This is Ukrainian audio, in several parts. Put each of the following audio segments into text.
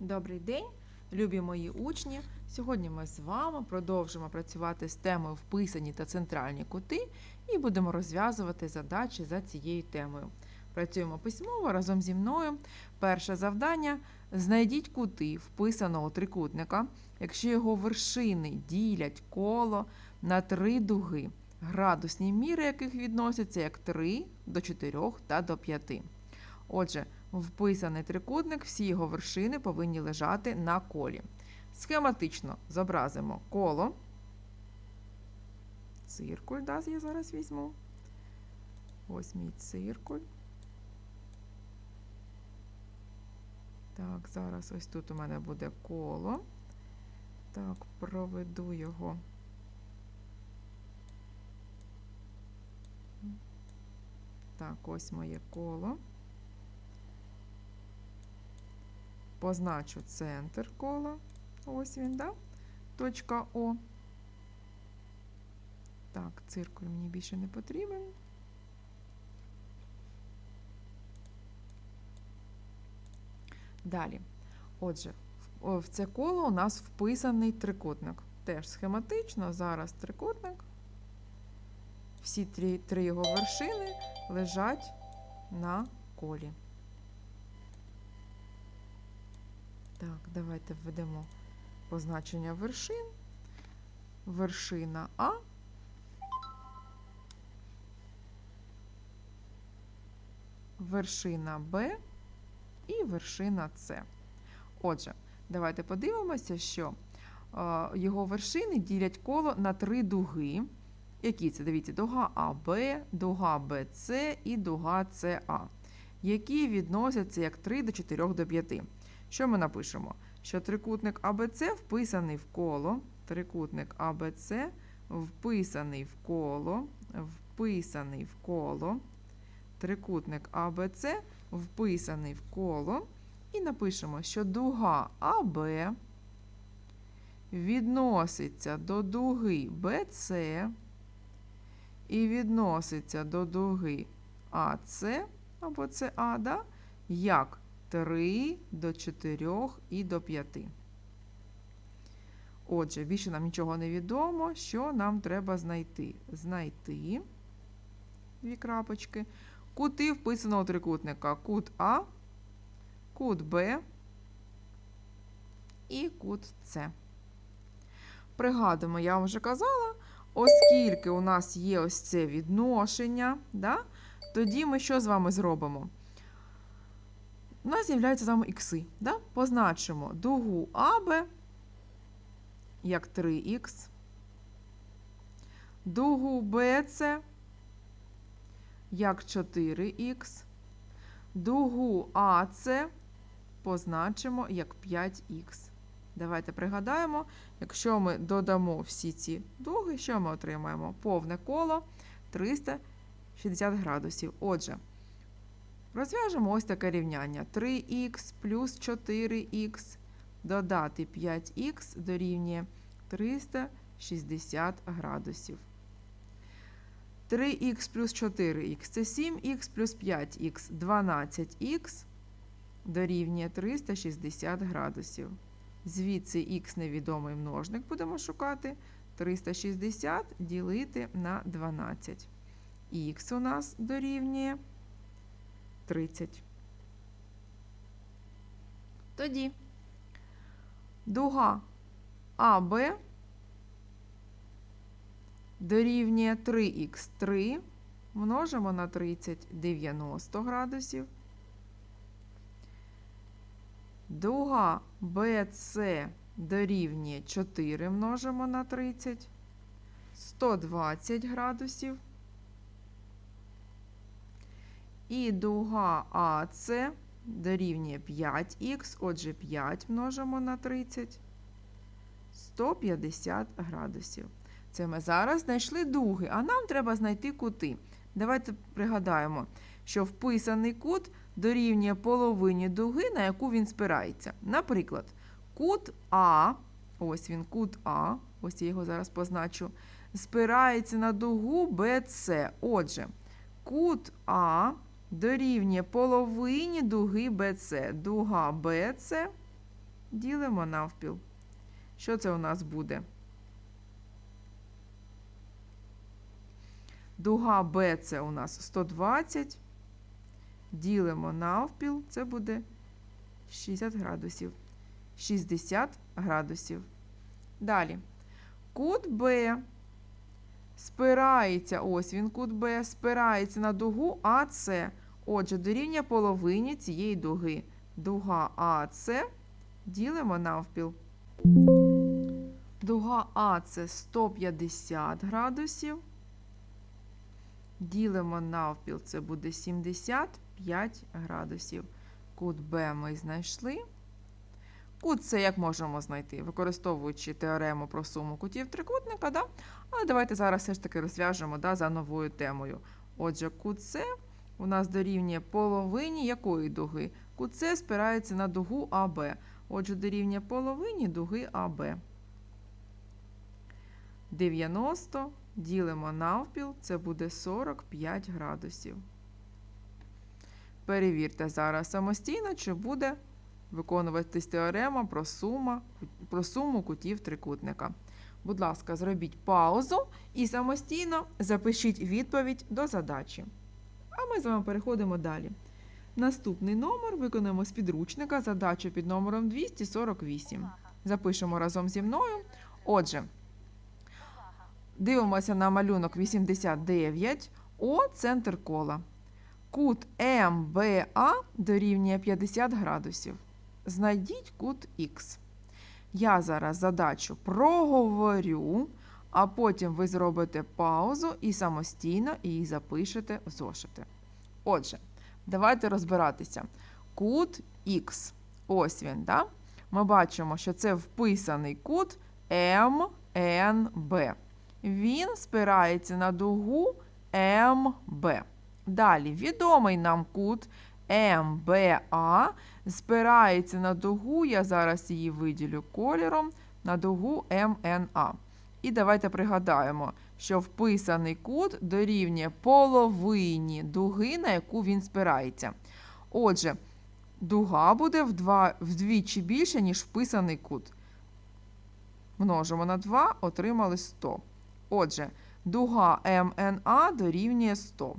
Добрий день, любі мої учні! Сьогодні ми з вами продовжимо працювати з темою вписані та центральні кути і будемо розв'язувати задачі за цією темою. Працюємо письмово разом зі мною. Перше завдання: знайдіть кути вписаного трикутника, якщо його вершини ділять коло на три дуги, градусні міри яких відносяться як 3 до 4 та до 5. Отже, вписаний трикутник, всі його вершини повинні лежати на колі. Схематично зобразимо коло. Циркуль, да, я зараз візьму. Ось мій циркуль. Так, зараз ось тут у мене буде коло. Так, проведу його. Так, ось моє коло. Позначу центр кола. Ось він, да? Точка О. Так, циркуль мені більше не потрібен. Далі. Отже, в- це коло у нас вписаний трикутник. Теж схематично. Зараз трикутник. Всі три, три його вершини лежать на колі. Так, давайте введемо позначення вершин. Вершина А. Вершина Б і вершина С. Отже, давайте подивимося, що його вершини ділять коло на три дуги. Які це? Дивіться, дуга АБ, дуга БЦ і дуга СА, які відносяться як 3 до 4 до 5. Що ми напишемо? Що трикутник АБЦ вписаний в коло, трикутник АБЦ вписаний в коло, вписаний в коло, трикутник АБЦ вписаний в коло. І напишемо, що дуга АБ відноситься до дуги БЦ і відноситься до дуги АЦ або СА, да, як 3 до 4 і до 5. Отже, більше нам нічого не відомо, що нам треба знайти. Знайти дві крапочки. Кути вписаного трикутника. Кут А, кут Б і кут С. Пригадуємо, я вам вже казала, оскільки у нас є ось це відношення, да, тоді ми що з вами зробимо? У нас з'являються з вами ікси. Да? Позначимо дугу АБ як 3х, дугу БЦ як 4х, дугу АЦ позначимо як 5х. Давайте пригадаємо, якщо ми додамо всі ці дуги, що ми отримаємо? Повне коло 360 градусів. Отже, розв'яжемо ось таке рівняння. 3х плюс 4х додати 5х дорівнює 360 градусів. 3х плюс 4х це 7х плюс 5х 12х дорівнює 360 градусів. Звідси х невідомий множник будемо шукати. 360 ділити на 12. Х у нас дорівнює 30. Тоді дуга АБ дорівнює 3х3 множимо на 30 90 градусів. Дуга BC дорівнює 4 множимо на 30, 120 градусів. І дуга AC дорівнює 5х, отже 5 множимо на 30, 150 градусів. Це ми зараз знайшли дуги, а нам треба знайти кути. Давайте пригадаємо, що вписаний кут дорівнює половині дуги, на яку він спирається. Наприклад, кут А, ось він кут А, ось я його зараз позначу, спирається на дугу BC. Отже, кут А дорівнює половині дуги BC. Дуга BC ділимо навпіл. Що це у нас буде? Дуга це у нас 120. Ділимо навпіл, це буде 60 градусів. 60 градусів. Далі. Кут Б спирається, ось він кут Б, спирається на дугу АС. Отже, дорівнює половині цієї дуги. Дуга АС ділимо навпіл. Дуга А це 150 градусів. Ділимо навпіл, це буде 75 градусів. Кут Б ми знайшли. Кут це як можемо знайти, використовуючи теорему про суму кутів трикутника. Да? Але давайте зараз все ж таки розв'яжемо да, за новою темою. Отже, кут С у нас дорівнює половині якої дуги? Кут С спирається на дугу АБ. Отже, дорівнює половині дуги АБ. 90 ділимо навпіл, це буде 45 градусів. Перевірте зараз самостійно, чи буде виконуватись теорема про, сума, про суму кутів трикутника. Будь ласка, зробіть паузу і самостійно запишіть відповідь до задачі. А ми з вами переходимо далі. Наступний номер виконуємо з підручника задачу під номером 248. Запишемо разом зі мною. Отже, дивимося на малюнок 89. О центр кола. Кут МБА дорівнює 50 градусів. Знайдіть кут Х. Я зараз задачу проговорю, а потім ви зробите паузу і самостійно її запишете в зошити. Отже, давайте розбиратися. Кут Х. Ось він, да? Ми бачимо, що це вписаний кут МНБ. Він спирається на дугу МБ. Далі відомий нам кут МБА спирається на дугу, я зараз її виділю кольором, на дугу МНА. І давайте пригадаємо, що вписаний кут дорівнює половині дуги, на яку він спирається. Отже, дуга буде вдвічі більше, ніж вписаний кут. Множимо на 2, отримали 100. Отже, дуга МНА дорівнює 100.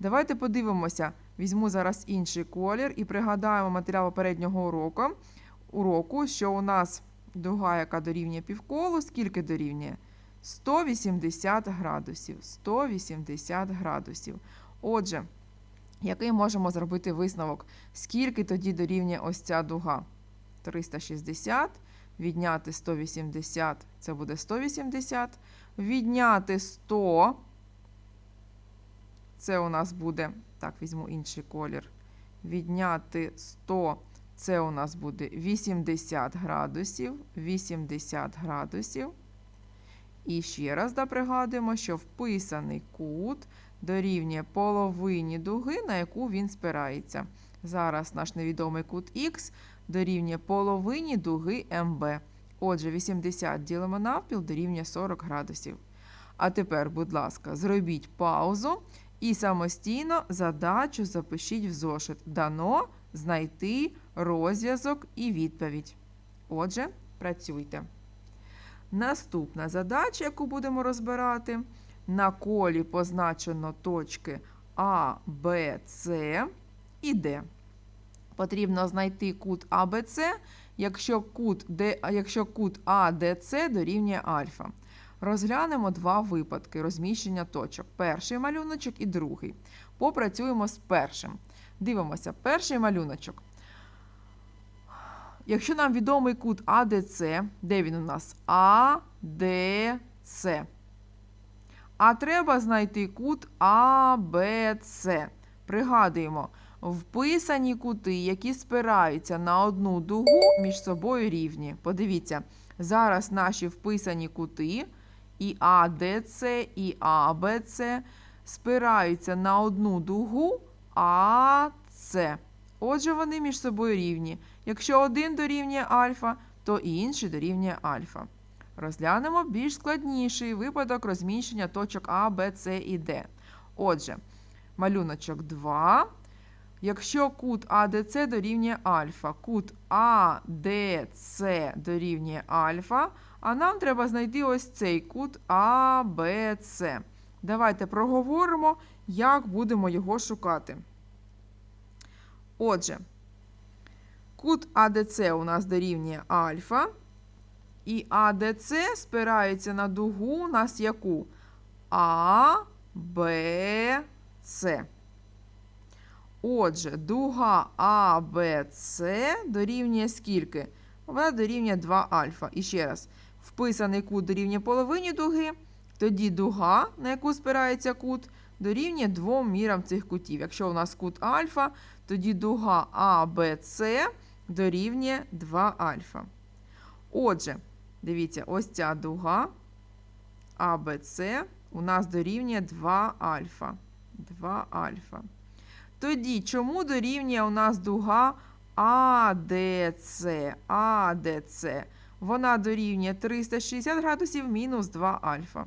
Давайте подивимося, візьму зараз інший колір і пригадаємо матеріал попереднього уроку, уроку, що у нас дуга, яка дорівнює півколу, скільки дорівнює? 180 градусів. 180 градусів. Отже, який можемо зробити висновок? Скільки тоді дорівнює ось ця дуга? 360. Відняти 180 це буде 180. Відняти 100. Це у нас буде, так, візьму інший колір. Відняти 100, це у нас буде 80 градусів. 80 градусів. І ще раз да, пригадуємо, що вписаний кут дорівнює половині дуги, на яку він спирається. Зараз наш невідомий кут Х дорівнює половині дуги МБ. Отже, 80 ділимо навпіл дорівнює 40 градусів. А тепер, будь ласка, зробіть паузу і самостійно задачу запишіть в зошит. Дано знайти розв'язок і відповідь. Отже, працюйте. Наступна задача, яку будемо розбирати, на колі позначено точки А, Б, С і Д. Потрібно знайти кут АБЦ, якщо кут, Д, якщо кут АДЦ дорівнює альфа. Розглянемо два випадки розміщення точок. Перший малюночок і другий. Попрацюємо з першим. Дивимося, перший малюночок. Якщо нам відомий кут АДЦ, де він у нас? АДЦ. А треба знайти кут АБЦ. Пригадуємо, вписані кути, які спираються на одну дугу, між собою рівні. Подивіться, зараз наші вписані кути і АДЦ, і АБЦ спираються на одну дугу АЦ. Отже, вони між собою рівні. Якщо один дорівнює альфа, то і інший дорівнює альфа. Розглянемо більш складніший випадок розміщення точок А, Б, С і Д. Отже, малюночок 2. Якщо кут АДЦ дорівнює альфа, кут АДЦ дорівнює альфа, а нам треба знайти ось цей кут АБЦ. Давайте проговоримо, як будемо його шукати. Отже, кут АДЦ у нас дорівнює альфа. І АДЦ спирається на дугу у нас яку? А, Б, С. Отже, дуга АБЦ дорівнює скільки? Вона дорівнює 2 альфа. І ще раз, вписаний кут дорівнює половині дуги, тоді дуга, на яку спирається кут, дорівнює двом мірам цих кутів. Якщо у нас кут альфа, тоді дуга АБЦ дорівнює 2 альфа. Отже, дивіться, ось ця дуга АБЦ у нас дорівнює 2 альфа. 2 альфа. Тоді, чому дорівнює у нас дуга АДЦ? АДЦ. Вона дорівнює 360 градусів мінус 2 альфа.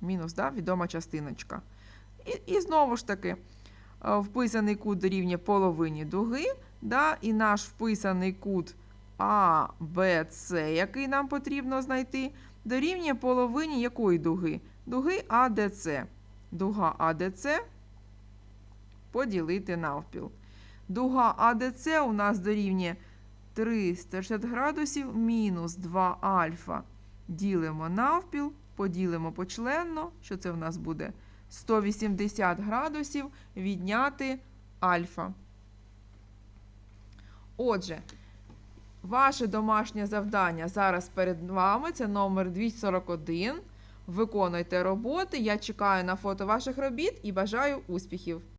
Мінус, да, відома частиночка. І, і знову ж таки, вписаний кут дорівнює половині дуги, да, і наш вписаний кут АБЦ, який нам потрібно знайти, дорівнює половині якої дуги? Дуги АДЦ. Дуга АДЦ поділити навпіл. Дуга АДЦ у нас дорівнює 360 градусів мінус 2 альфа. Ділимо навпіл, поділимо почленно, що це в нас буде 180 градусів відняти альфа. Отже, ваше домашнє завдання зараз перед вами це номер 241. Виконуйте роботи. Я чекаю на фото ваших робіт і бажаю успіхів!